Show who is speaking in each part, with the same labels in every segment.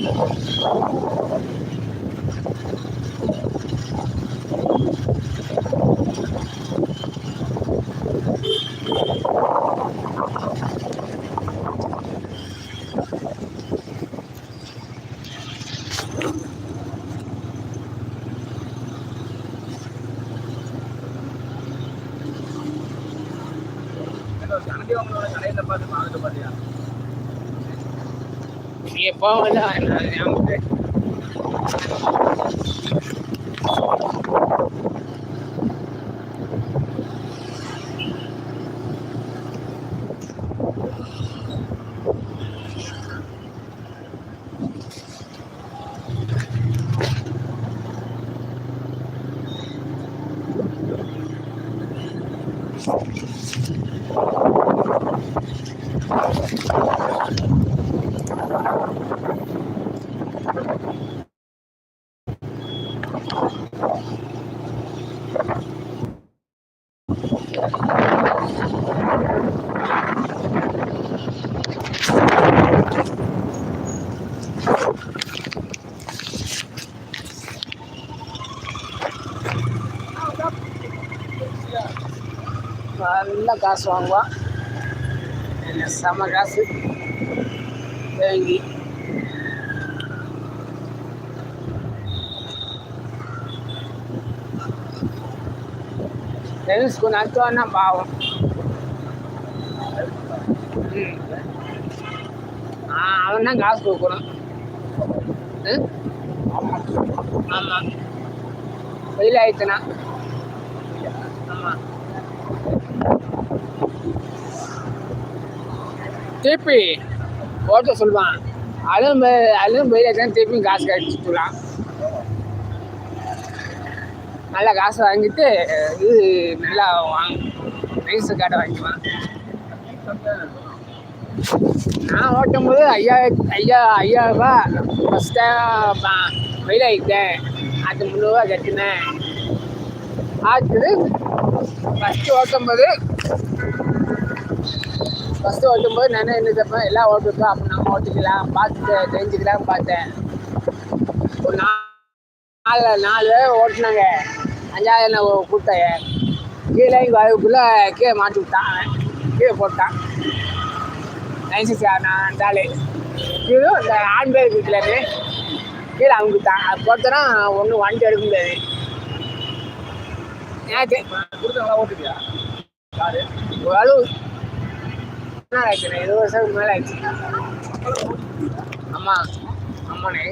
Speaker 1: Gracias. அவங்களோட கடையில பார்த்து வாங்கிட்டு
Speaker 2: நல்ல காசு வாங்குவான் செம காசு. பாவம். ம். ஆ அவன் தான் காசு கொடுக்கணும். ம்? ஆமாம் வெயில் ஆயிடுச்சுனா ஆமாம் திருப்பி ஓட்ட சொல்லுவான். அதுவும் அதுவும் வெயில் திருப்பியும் திருப்பி காசு கழிச்சுக்கலாம் நல்லா காசு வாங்கிட்டு இது நல்லா வாங்க நைஸு காட்டை வாங்கிக்குவான் நான் ஓட்டும் போது ஐயா ஐயா ஐயாயிரரூபா ஃபஸ்ட்டாக வெயில் ஆகிட்டேன் அது முந்நூறுரூவா கட்டினேன். அடுத்தது ஃபஸ்ட்டு ஓட்டும் போது ஃபஸ்ட்டு ஓட்டும் போது நான் என்ன கேட்பேன் எல்லாம் ஓட்டுப்பா அப்போ நம்ம ஓட்டிக்கலாம். பார்த்துட்டு தெரிஞ்சுக்கலாம் பார்த்தேன். ஒரு நாலு நாலு பேர் ஓட்டுனாங்க. அஞ்சாவது நான் கூட்டாய கீழே வரவுக்குள்ளே கீழே மாட்டி விட்டான் அவன். கீழே போட்டான். நைன் சிக்ஸ் நான் ஆளு. கீழே இந்த ஆண் பேர் வீட்டில் கீழே அமுக்கிட்டான் அது போட்டோன்னா ஒன்றும் வண்டி எடுக்க முடியாது. எனக்கு
Speaker 1: கொடுத்தவங்களா ஓட்டுவியா? காரு
Speaker 2: ஓரளவு என்ன ஆயிடுச்சுண்ணே இருபது வருஷத்துக்கு மேலே ஆயிடுச்சு. ஆமாம் ஆமாண்ணே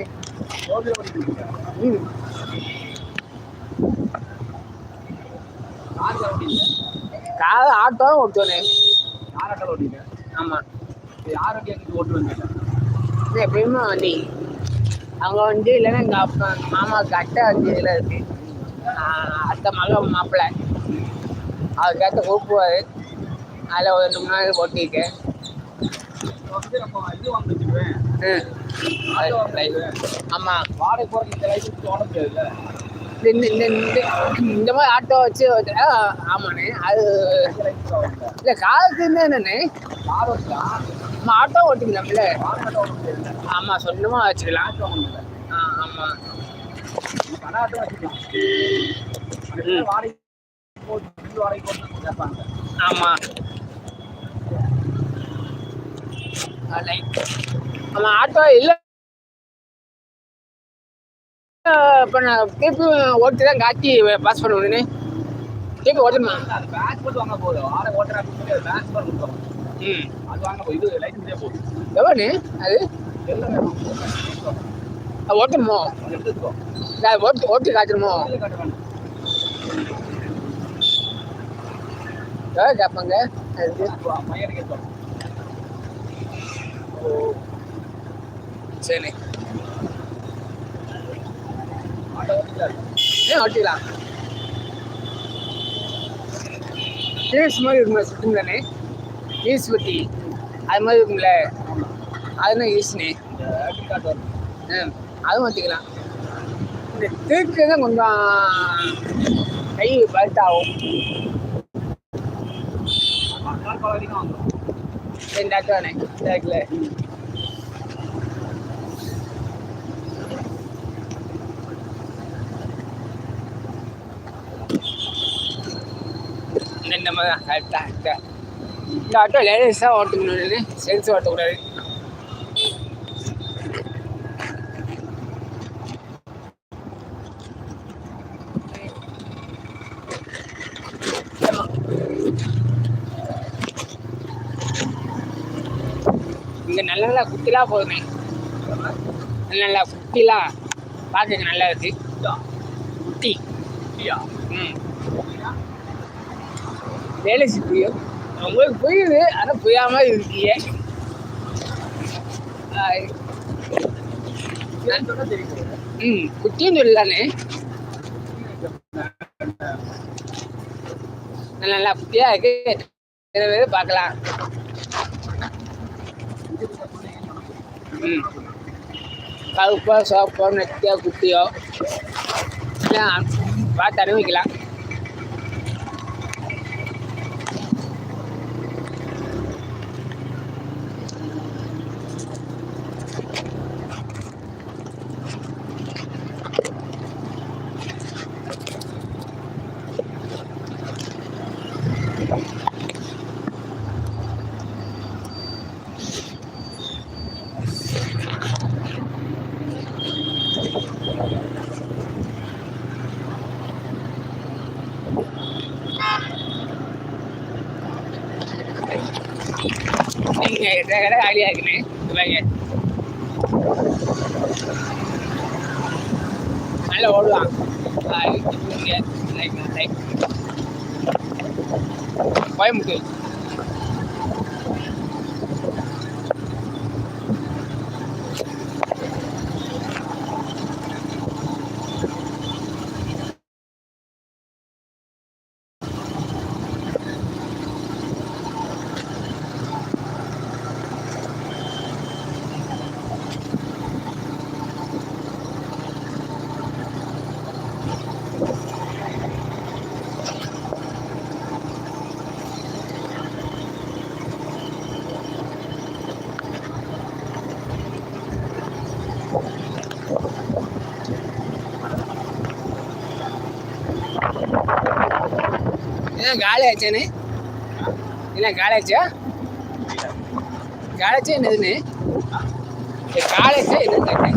Speaker 1: ரோட்ல
Speaker 2: ம்
Speaker 1: கார் ஓட்டிங்க
Speaker 2: ஓட்டுவோண்ணே ஆட்டோவும் ஓட்டுவேண்ணே
Speaker 1: ஆட்டோ ஓட்டிங்க
Speaker 2: ஆமாம்
Speaker 1: யாரை கேட்டு ஓட்டுவேன்
Speaker 2: இது எப்பயுமே வண்டி? அவங்க வந்து இல்லைன்னா எங்கள் அப்பா மாமாவுக்கு அட்டை வண்டி இதில் இருக்குது ஆஹ் அத்தை மக மாப்பிள்ளை. அவருக்கேற்ற கூப்பிடுவாரு. அதில் ஒரு ரெண்டு மூணு நாள் ஓட்டியிருக்கேன் ஆமாம்
Speaker 1: வாடகை போகிறதுக்கு இந்த லைசன்ஸ் ஓட முடியாதுல்ல
Speaker 2: இந்த இந்த இந்த இந்த மாதிரி ஆட்டோ வச்சு ஆமாண்ணே. அது இல்லை காருக்கு என்னண்ணே? நம்ம ஆட்டோ ஓட்டிக்கலாம்ல. ஆமாம் சொந்தமாக வச்சுக்கலாம்.
Speaker 1: ஆட்டோ வாங்க
Speaker 2: ஆ ஆமாம்
Speaker 1: ஆமாம் ஆட்டோ வச்சுக்கலாம்
Speaker 2: ம்.
Speaker 1: வாடகை போட்டு ரெண்டு வாடகை போட்டு கேட்பாங்க
Speaker 2: ஆமாம் லைக் ஆமாம் ஆட்டோ இல்லை இப்போ நான் திருப்பி ஓட்டி தான் காட்டி பாஸ் பண்ண உடனே திருப்பி ஓட்டணுமா?
Speaker 1: அது போட்டு வாங்க போதும் வாடகை ஓட்டுற அப்படின்னு சொல்லி அது போட்டு கொடுத்தோம்
Speaker 2: ம்.
Speaker 1: அது வாங்க இது லைசன்ஸே போகுது.
Speaker 2: எவ்வளோண்ணே அது? அது ஓட்டணுமோ? ஓட்டி ஓட்டி காட்டணுமோ? கேட்பாங்க
Speaker 1: கேட்போம்
Speaker 2: சரி. ஏன் ஓட்டிக்கலாம் மாதிரி இருக்கும்ல தானே? டீஸ் பற்றி அது மாதிரி இருக்கும்ல. அதுனா ஈஸ்னே
Speaker 1: இந்த
Speaker 2: அதுவும் வச்சுக்கலாம் இந்த தேக்கு தான் கொஞ்சம் கை பல்ட்டாகும்.
Speaker 1: ஆகும் வரைக்கும்
Speaker 2: ரெண்டு ஆட்டோ தானே. பேக்கில் இந்த மாதிரி தான் கரெக்டாக சென்ஸ் ஓட்டக்கூடாது. நல்ல நல்ல குட்டிலாம் போகுதுண்ணே நல்ல நல்ல குட்டிலாம் பார்க்க நல்லா இருக்கு குட்டி ம். வேலை புரியும் உங்களுக்கு புரியுது ஆனால் புரியாம இருக்கீங்க. ம் குட்டின்னு சொல்லலானே நல்ல குட்டியாக இருக்கு. பார்க்கலாம் ம் கருப்போ சோப்போ நெத்தியோ குட்டியோ எல்லாம் பார்த்து அனுபவிக்கலாம் நீங்கள் கடை காலியாக இவங்க. நல்லா ஓடுவான் கோயம்புத்தூர் என்ன காலி ஆச்சானே? என்ன காலி ஆச்சா? காலேஜா என்னதுன்னு? காலேஜா என்னன்னு கேட்டேன்.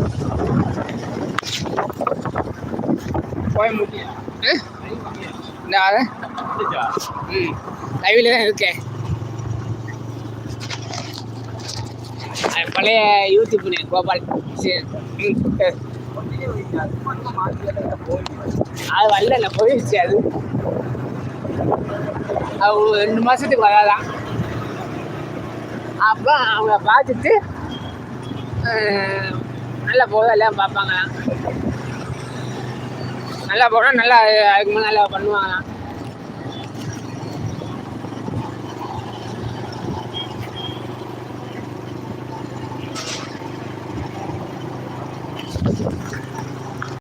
Speaker 2: கோயம்புத்தூர் ஆ? இந்த ம் லைவில் தான் இருக்கேன். பழைய யூடியூப் கோபால். சரி. அது வரல போயிடுச்சு அது. அவங்க ரெண்டு மாதத்துக்கு வராதான். அப்போ அவங்க பார்த்துட்டு நல்லா போதும் எல்லாம் பார்ப்பாங்களாம். நல்லா போனால் நல்லா அதுக்கு மேலே நல்லா பண்ணுவாங்களாம்.